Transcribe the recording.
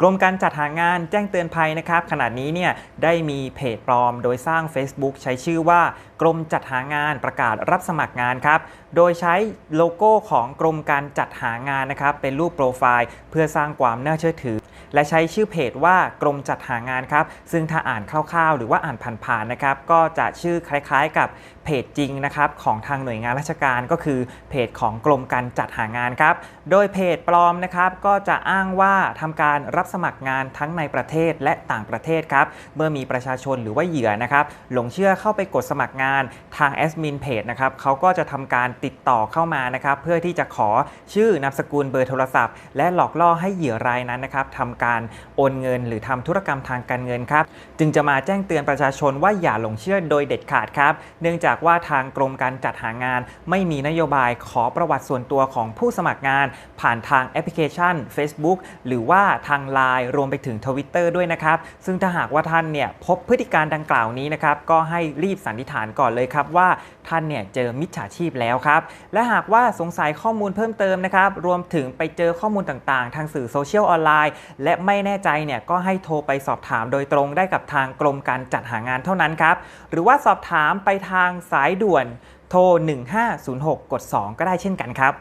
กรมการจัดหางานแจ้งเตือนภัยนะครับ ขณะนี้เนี่ยได้มีเพจปลอม โดยสร้าง Facebook ใช้ชื่อว่า กรมจัดหางานประกาศรับสมัครงานครับ โดยใช้โลโก้ของกรมการจัดหางานนะครับ เป็นรูปโปรไฟล์ เพื่อสร้างความน่าเชื่อถือ และใช้ชื่อเพจว่ากรมจัดหางานครับ ซึ่งถ้าอ่านคร่าวๆ หรือว่าอ่านผ่านๆนะครับ ก็จะชื่อคล้ายๆ กับเพจจริงนะครับของทางหน่วยงานราชการก็คือเพจของกรมการจัดหางานครับ โดยเพจปลอมนะครับก็จะอ้างว่าทำการรับสมัครงานทั้งในประเทศและต่างประเทศครับเมื่อมีประชาชนหรือว่าเหยื่อนะครับหลงเชื่อเข้าไปกดสมัครงานทางแอดมินเพจนะครับเขาก็จะทำการติดต่อเข้ามานะครับเพื่อที่จะขอชื่อนามสกุลเบอร์โทรศัพท์ และหลอกล่อให้เหยื่อรายนั้นนะครับทำการโอนเงิน หรือทำธุรกรรมทางการเงินครับจึงจะมาแจ้งเตือนประชาชนว่าอย่าหลงเชื่อโดยเด็ดขาดครับเนื่องจากว่าทางกรมการจัดหางาน ไม่มีนโยบายขอประวัติส่วนตัวของผู้สมัครงาน ผ่านทางแอปพลิเคชัน Facebook หรือว่าทาง Line รวมไปถึง Twitter ด้วยนะครับ ซึ่งถ้าหากว่าท่านเนี่ยพบพฤติการดังกล่าวนี้นะครับ ก็ให้รีบสันนิษฐานก่อนเลยครับว่าท่านเนี่ยเจอมิจฉาชีพแล้วครับ และหากว่าสงสัยข้อมูลเพิ่มเติมนะครับ รวมถึงไปเจอข้อมูลต่างๆ ทางสื่อโซเชียลออนไลน์ และไม่แน่ใจเนี่ยก็ให้โทรไปสอบถามโดยตรงได้กับทางกรมการจัดหางานเท่านั้นครับ หรือว่าสอบถามไปทางสายด่วนโทร 1506 กด 2 ก็ได้เช่นกันครับ